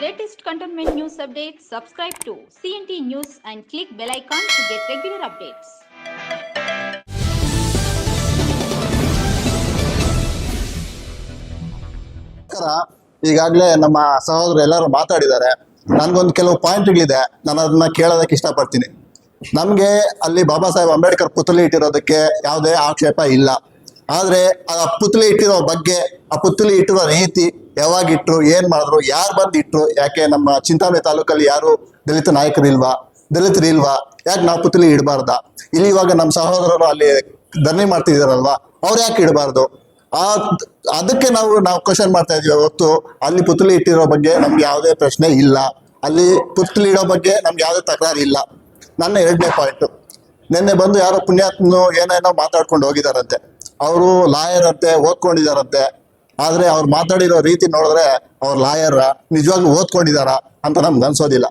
latest cantonment news updates, subscribe to CNT News and click bell icon to get regular updates. ಈಗಾಗಲೇ ನಮ್ಮ ಸಹೋದರ ಎಲ್ಲರೂ ಮಾತಾಡಿದ್ದಾರೆ. ನನಗೊಂದು ಕೆಲವು ಪಾಯಿಂಟ್ಗಳಿದೆ ನಾನು ಅದನ್ನ ಕೇಳೋದಕ್ಕೆ ಇಷ್ಟಪಡ್ತೀನಿ. ನಮಗೆ ಅಲ್ಲಿ ಬಾಬಾ ಸಾಹೇಬ್ ಅಂಬೇಡ್ಕರ್ ಪುತ್ಲಿ ಇಟ್ಟಿರೋದಕ್ಕೆ ಯಾವುದೇ ಆಕ್ಷೇಪ ಇಲ್ಲ. ಆದರೆ ಆ ಪುತ್ಲಿ ಇಟ್ಟಿರೋ ಬಗ್ಗೆ ಆ ಪುತ್ಲಿ ಇಟ್ಟಿರೋ ರೀತಿ ಯಾವಾಗ ಇಟ್ರು ಏನು ಮಾಡಿದ್ರು, ಯಾರು ಬಂದು ಇಟ್ರು ಯಾಕೆ ನಮ್ಮ ಚಿಂತಾಮಣಿ ತಾಲೂಕಲ್ಲಿ ಯಾರು ದಲಿತ ನಾಯಕರಿಲ್ವಾ ದಲಿತರಿಲ್ವಾ ಯಾಕೆ ನಾವು ಪುತ್ಲಿ ಇಡಬಾರ್ದ? ಇಲ್ಲಿ ಇವಾಗ ನಮ್ಮ ಸಹೋದರರು ಅಲ್ಲಿ ಧರಣಿ ಮಾಡ್ತಿದಾರಲ್ವಾ, ಅವ್ರು ಯಾಕೆ ಇಡಬಾರ್ದು? ಆ ಅದಕ್ಕೆ ನಾವು ನಾವು ಕ್ವಶನ್ ಮಾಡ್ತಾ ಇದೀವಿ ಹೊತ್ತು, ಅಲ್ಲಿ ಪುತ್ಲಿ ಇಟ್ಟಿರೋ ಬಗ್ಗೆ ನಮ್ಗೆ ಯಾವುದೇ ಪ್ರಶ್ನೆ ಇಲ್ಲ. ಅಲ್ಲಿ ಪುತ್ಲಿ ಇಡೋ ಬಗ್ಗೆ ನಮ್ಗೆ ಯಾವುದೇ ತಕರಾರು ಇಲ್ಲ. ನನ್ನ ಎರಡನೇ ಪಾಯಿಂಟ್ ನಿನ್ನೆ ಬಂದು ಯಾರೋ ಪುಣ್ಯಾತ್ಮನು ಏನೇನೋ ಮಾತಾಡ್ಕೊಂಡು ಹೋಗಿದಾರಂತೆ. ಅವರು ಲಾಯರ್ ಅಂತೆ ಓದ್ಕೊಂಡಿದಾರಂತೆ. ಆದ್ರೆ ಅವ್ರು ಮಾತಾಡಿರೋ ರೀತಿ ನೋಡಿದ್ರೆ ಅವ್ರ ಲಾಯರ್ ನಿಜವಾಗ್ಲೂ ಓದ್ಕೊಂಡಿದಾರ ಅಂತ ನಮ್ಗೆ ಅನ್ಸೋದಿಲ್ಲ.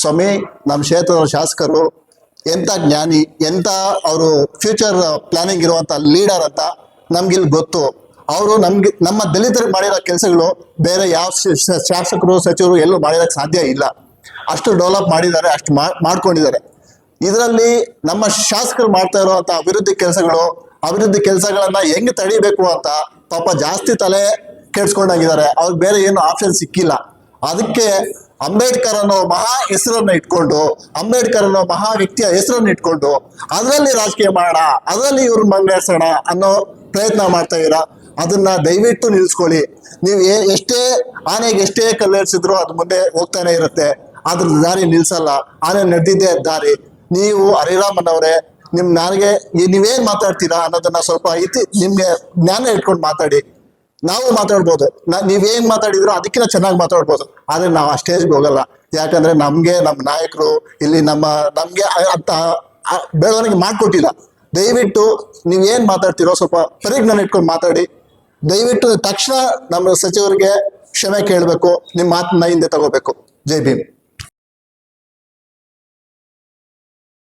ಸ್ವಾಮಿ ನಮ್ಮ ಕ್ಷೇತ್ರದ ಶಾಸಕರು ಎಂತ ಜ್ಞಾನಿ, ಎಂತ ಅವರು ಫ್ಯೂಚರ್ ಪ್ಲಾನಿಂಗ್ ಇರುವಂತ ಲೀಡರ್ ಅಂತ ನಮ್ಗಿಲ್ಲಿ ಗೊತ್ತು. ಅವರು ನಮ್ಗೆ, ನಮ್ಮ ದಲಿತರಿಗೆ ಮಾಡಿರೋ ಕೆಲಸಗಳು ಬೇರೆ ಯಾವ ಶಾಸಕರು, ಸಚಿವರು ಎಲ್ಲೂ ಮಾಡಿರೋಕ್ಕೆ ಸಾಧ್ಯ ಇಲ್ಲ. ಅಷ್ಟು ಡೆವಲಪ್ ಮಾಡಿದ್ದಾರೆ, ಅಷ್ಟು ಮಾಡ್ಕೊಂಡಿದ್ದಾರೆ. ಇದರಲ್ಲಿ ನಮ್ಮ ಶಾಸಕರು ಮಾಡ್ತಾ ಇರುವಂತ ಅಭಿವೃದ್ಧಿ ಕೆಲಸಗಳು ಅಭಿವೃದ್ಧಿ ಕೆಲಸಗಳನ್ನ ಹೆಂಗ್ ತಡಿಬೇಕು ಅಂತ ಪಾಪ ಜಾಸ್ತಿ ತಲೆ ಕೆಡ್ಸ್ಕೊಂಡಾಗಿದ್ದಾರೆ. ಅವ್ರಿಗೆ ಬೇರೆ ಏನು ಆಪ್ಷನ್ ಸಿಕ್ಕಿಲ್ಲ. ಅದಕ್ಕೆ ಅಂಬೇಡ್ಕರ್ ಅನ್ನೋ ಮಹಾ ಹೆಸರನ್ನ ಇಟ್ಕೊಂಡು, ಅಂಬೇಡ್ಕರ್ ಅನ್ನೋ ಮಹಾ ವ್ಯಕ್ತಿಯ ಹೆಸರನ್ನ ಇಟ್ಕೊಂಡು, ಅದರಲ್ಲಿ ರಾಜಕೀಯ ಮಾಡೋಣ, ಅದರಲ್ಲಿ ಇವ್ರ ಮಂಗೇರ್ಸೋಣ ಅನ್ನೋ ಪ್ರಯತ್ನ ಮಾಡ್ತಾ ಇದ್ದೀರಾ? ಅದನ್ನ ದಯವಿಟ್ಟು ನಿಲ್ಸ್ಕೊಳ್ಳಿ. ನೀವು ಎಷ್ಟೇ ಆನೆಗೆ ಎಷ್ಟೇ ಕಲ್ಲೇರಿಸಿದ್ರು ಅದು ಮುಂದೆ ಹೋಗ್ತಾನೆ ಇರುತ್ತೆ. ಅದ್ರ ದಾರಿ ನಿಲ್ಸಲ್ಲ. ಆನೆ ನಡೆದಿದ್ದೇ ದಾರಿ. ನೀವು ಹರಿರಾಮನ್ ನಿಮ್ ನನಗೆ ನೀವೇನ್ ಮಾತಾಡ್ತೀರಾ ಅನ್ನೋದನ್ನ ಸ್ವಲ್ಪ ಇತಿ ನಿಮ್ಗೆ ಜ್ಞಾನ ಇಟ್ಕೊಂಡು ಮಾತಾಡಿ. ನಾವು ಮಾತಾಡ್ಬೋದು. ನಾ ನೀವೇನ್ ಮಾತಾಡಿದ್ರು ಅದಕ್ಕಿಂತ ಚೆನ್ನಾಗಿ ಮಾತಾಡ್ಬೋದು. ಆದ್ರೆ ನಾವು ಆ ಸ್ಟೇಜ್ಗೆ ಹೋಗಲ್ಲ. ಯಾಕಂದ್ರೆ ನಮ್ಗೆ ನಮ್ಮ ನಾಯಕರು ಇಲ್ಲಿ ನಮ್ಮ, ನಮ್ಗೆ ಅಂತ ಬೆಳವಣಿಗೆ ಮಾಡ್ಕೊಟ್ಟಿಲ್ಲ. ದಯವಿಟ್ಟು ನೀವೇನ್ ಮಾತಾಡ್ತಿರೋ ಸ್ವಲ್ಪ ಪರಿಜ್ಞಾನ ಇಟ್ಕೊಂಡು ಮಾತಾಡಿ. ದಯವಿಟ್ಟು ತಕ್ಷಣ ನಮ್ಮ ಸಚಿವರಿಗೆ ಕ್ಷಮೆ ಕೇಳಬೇಕು. ನಿಮ್ಮ ಮಾತನ್ನ ಹಿಂದೆ ತಗೋಬೇಕು. ಜೈ ಭೀಮ್.